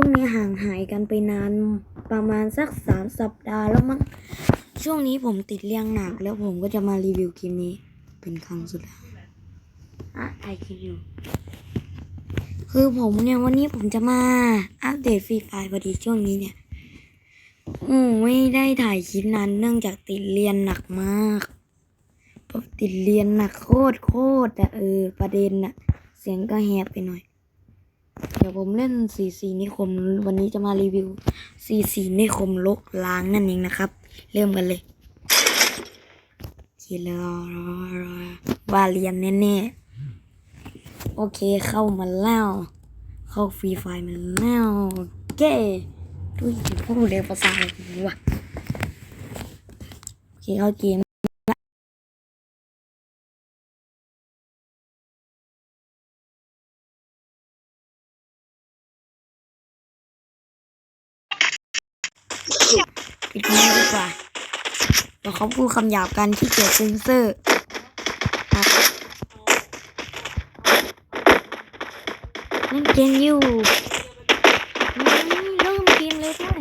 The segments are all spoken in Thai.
ช่วงนี้ห่างหายกันไปนานประมาณสักสามสัปดาห์แล้วมั้งช่วงนี้ผมติดเรื่องหนัก แล้วผมก็จะมารีวิวเกมนี้ เป็นครั้งสุดท้ายอะถ่ายคลิปอยู่คือผมเนี่ยวันนี้ผมจะมาอัปเดตฟรีไฟพอดีช่วงนี้เนี่ยอืมไม่ได้ถ่ายคลิปนานเนื่องจากติดเรียนหนักมากแบบติดเรียนหนักโคตรโคตรอะเออประเด็นอะเสียงก็แหบไปหน่อย เดี๋ยวผมเล่นสีสีนิคม วันนี้จะมารีวิวสีสีนิคมลกล้างนั่นเองนะครับ เริ่มกันเลยคิดแล้วว่าเรียนแน่ๆ โอเคเข้ามาแล้ว เข้าฟรีไฟมาแล้วเก้ด้วยพูดเร็วภาษาอะไรวะโอเคเข้าเกม ปิดคอมดีกว่าเดี๋ยวเขาพูดคำหยาบกันที่เกียจเซนเซอร์ครับเล่นเกมอยู่นี่เริ่มเกมเลยด้วย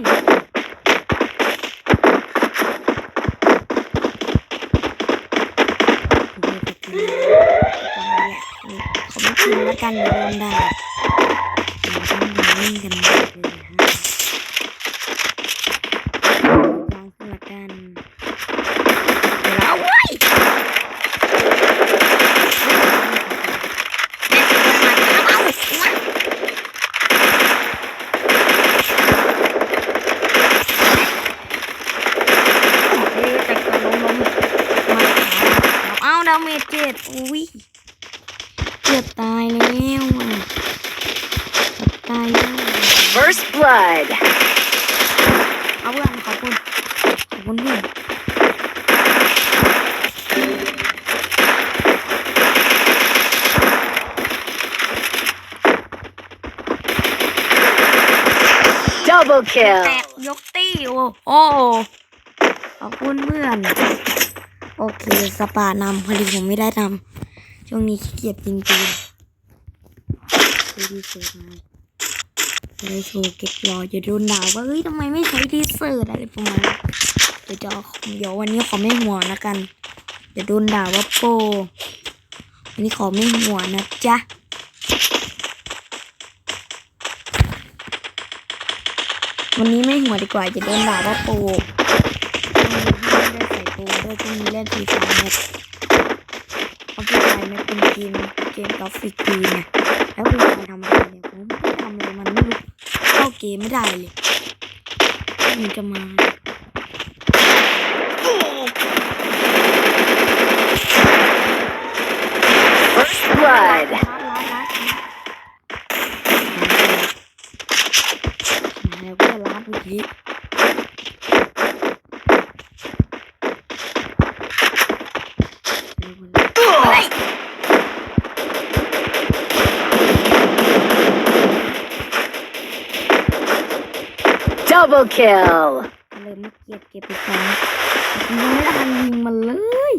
เขาไม่กินแล้วกันเดี๋ยวโดนด่าเราต้องมาเล่นกันเลยฮะลองขึ้นละกันเดี๋ยวเราเว้ย แต่ก็ล้มล้มมา เอาดาเมจเจ็ดอุ้ยเกือบตายแล้วอะเกือบตายแล้ว First blood. เอาเพื่อนขอบคุณขอบคุณเพื่อน Double แต kill. กยกตี้โอ้โอ้ขอบคุณเพื่อน โอเคสปานำพอดีผมไม่ได้ทำช่วงนี้ขี้เกียจจริงๆดูดีเสิร์ตมาจะได้โชว์เก็บรอจะโดนด่าว่าเอ้ยทำไมไม่ใช้ดีเสิร์ตอะไรประมาณนั้เดี๋ยวจะเอาเดี๋ยววันนี้ขอไม่หัวนะกันเดี๋ยวโดนด่าว่าโปวันนี้ขอไม่หัวนะจ๊ะวันนี้ไม่หัวดีกว่าจะโดนด่าว่าโป้ ส่โปรด้วยช่วงนี้เล่นฟรีไฟเนี่ยเพราะฟรีไฟเนี่เป็นเกมเกมกราฟิกดีไงแล้วฟรีไฟทำอะไรเนี่ยผมไม่ทำอะไรมันไม่รู้เข้าเกมไม่ได้เลยมันจะมา Double kill. เริ่มเกลียดเก็บไปก่อนยังไม่ทันยิงมันเลย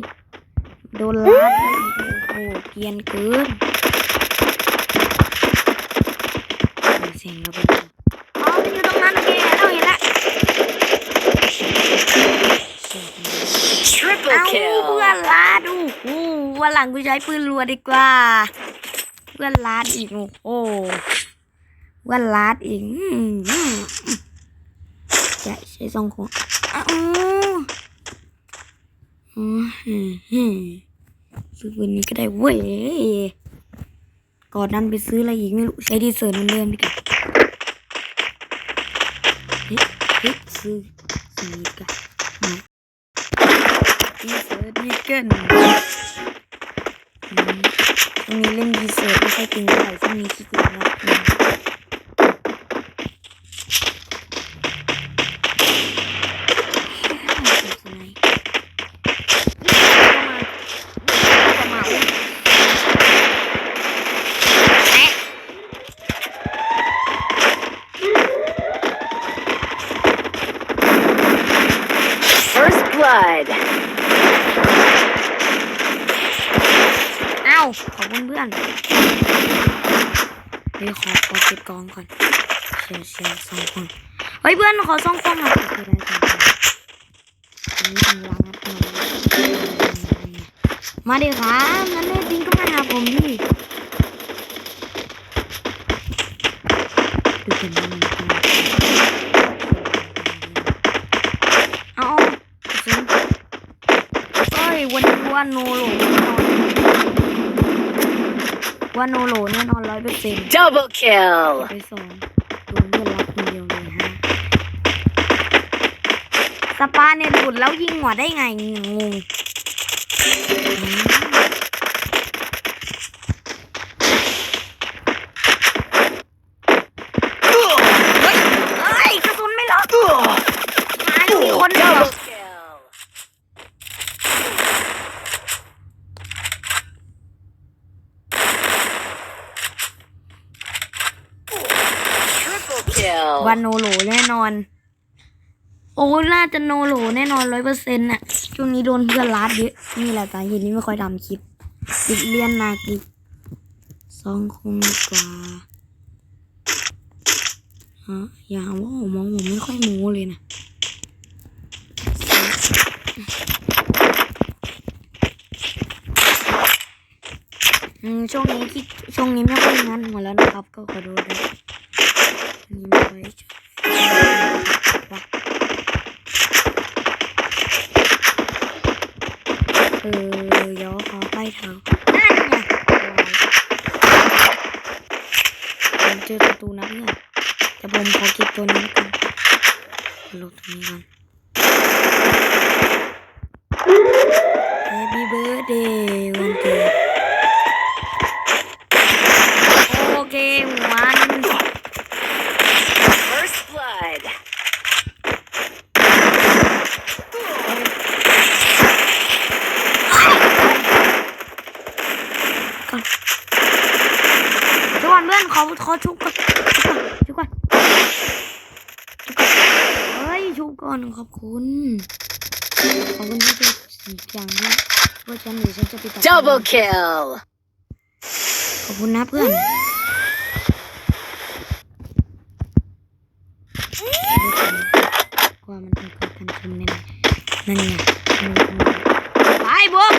โดนลาดไปอีกโอ้โหเกรียนเกินเสียงเราไปก่อนอ๋อมันอยู่ตรงนั้นโอเคเราเห็นละ Triple เอาเพื่ kill. อนลาดอู้หูวันหลังกูใช้ปืนรัวดีกว่า เพื่อนลาดอีกโอ้โหเพื่อนลาดอีกอืมอืม ใช่ใช้สองคนอ้าวอ๋อฮึซื้อปืนนี้ก็ได้เว้ยก่อนนั้นไปซื้ออะไรอีกไม่รู้ใช้ดีเซอร์เหมือนเดิมดีกว่าเฮ้ยเฮ้ยซื้อซื้อดีกว่ามาดีเซอร์ดีเกินอืมช่วงนี้เล่นดีเซอร์ไม่ค่อยจริงเท่าไหร่ช่วงนี้ขี้เกียจมากอืม First blood. เอ้ยขอขอเก็บกองก่อนเชียร์เชียร์สองคนเฮ้ยเพื่อนขอสองคนหน่อยคือได้จังอันนี้เป็นวางงัดมาดิครับงั้นแน่จริงก็มาหาผมดิดูเป็นยังไงเอาเอ้ยวันนี้ว่าโนโหลแน่นอน ว่าโนโหลแน่นอนร้อยเปอร์เซ็นต์ Double kill. ไปสองโดนเพื่อนรักคนเดียวเลยฮะสปาเนี่ยหลุดแล้วยิงหัวได้ไงงงอืมเฮ้ยเฮ้ยกระสุนไม่ล็อกมาอยู่มีคนเดียว Double kill. Triple kill. วันโนโหลแน่นอน โอ้น่าจะโนโหลแน่นอนร้อยเปอร์เซ็นต์น่ะช่วงนี้โดนเพื่อนรัดเยอะนี่แหละสาเหตุนี้ไม่ค่อยทำคลิปติดเรียนหนักอีกสองคงกว่าฮะอย่าว่าผมมองผมไม่ค่อยโม้เลยนะ อืมช่วงนี้ที่ช่วงนี้ไม่ค่อยงั้นหมดแล้วนะครับ ก็ขอโทษด้วยนนี้ไม่ค่อยชอบว่ะเออเดี๋ยวขอไปเถอะนั่นไงผมเจอศัตรูนะเพื่อนแต่ผมขอเก็บตัวนี้แล้วกันลบตรงนี้ก่อน Happy birthday วันเกิด โอเควัน First blood. ทุกคนเพื่อน ขอขอชุบก่อนชุบก่อนชุบก่อนเฮ้ยชุบก่อนขอบคุณขอบคุณที่ช่วยสิ่งอย่างที่ว่าฉันหรือฉันจะไปตัด Double kill. ขอบคุณนะเพื่อนว่ามันต้องเกิดการชุมแน่ๆนั่นนั่นไงไปบุก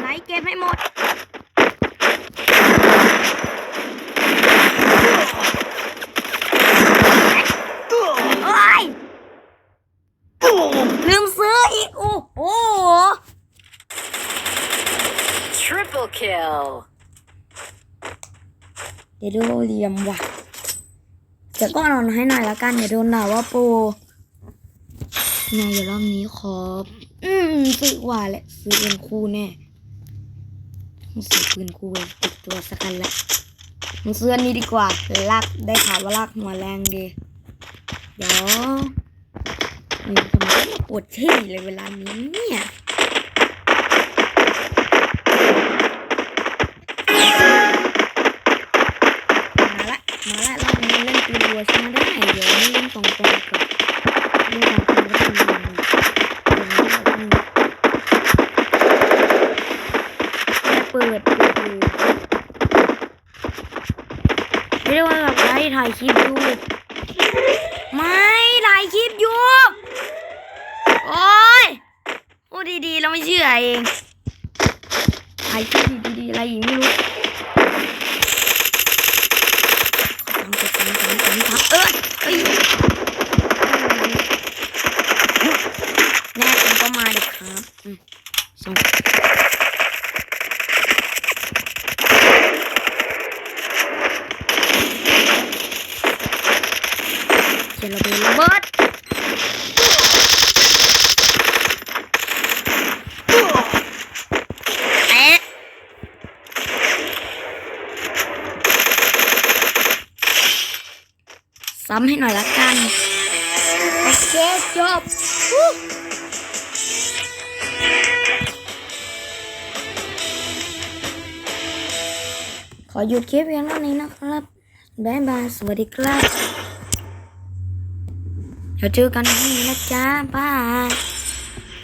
ไหนเก็บให้หมด เอ้ยลืมซื้ออีก โอ้โห Triple kill. เดี๋ยวดูเหลี่ยมว่ะเดี๋ยวก็นอนให้หน่อยละกันเดี๋ยวโดนด่าว่าปรนายอย่ารอบนี้ขออืมซื้อว่าแหละซื้อปืนคู่แน่ต้องซื้อปืนคู่ติดตัวสักคันละมึงซื้ออันนี้ดีกว่าลากได้ข่าวว่าลากหัวแรงดีเดี๋ยวนี่ทำไมมาปวดเท่เลยเวลานี้เนี่ย มาละมาละรอบนี้เล่นปืนรัวใช่ไหมได้เดี๋ยวไม่เล่นตรงตรงก่อนเล่นตรงตรงก็ต้องมีเปิดเปิดดูไม่ได้ว่าแบบไลฟ์ถ่ายคลิปอยู่ไม่ถ่ายคลิปอยู่โอ๊ยพูดดีๆเราไม่เชื่อเองถ่ายคลิปดีๆอะไรอีกไม่รู้ ทำไปทำทำทำทำเอ้ยเอ้ยแน่จริงก็มาดิครับอืมส่งเจระเบิดระเบิดแอะำให้หน่อยละกัน โอเคจบขอหยุดคลิปเพียงเท่านี้นะครับบ๊ายบาย สวัสดีครับ เดี๋ยวเจอกันพรุ่งนี้นะจ๊ะบาย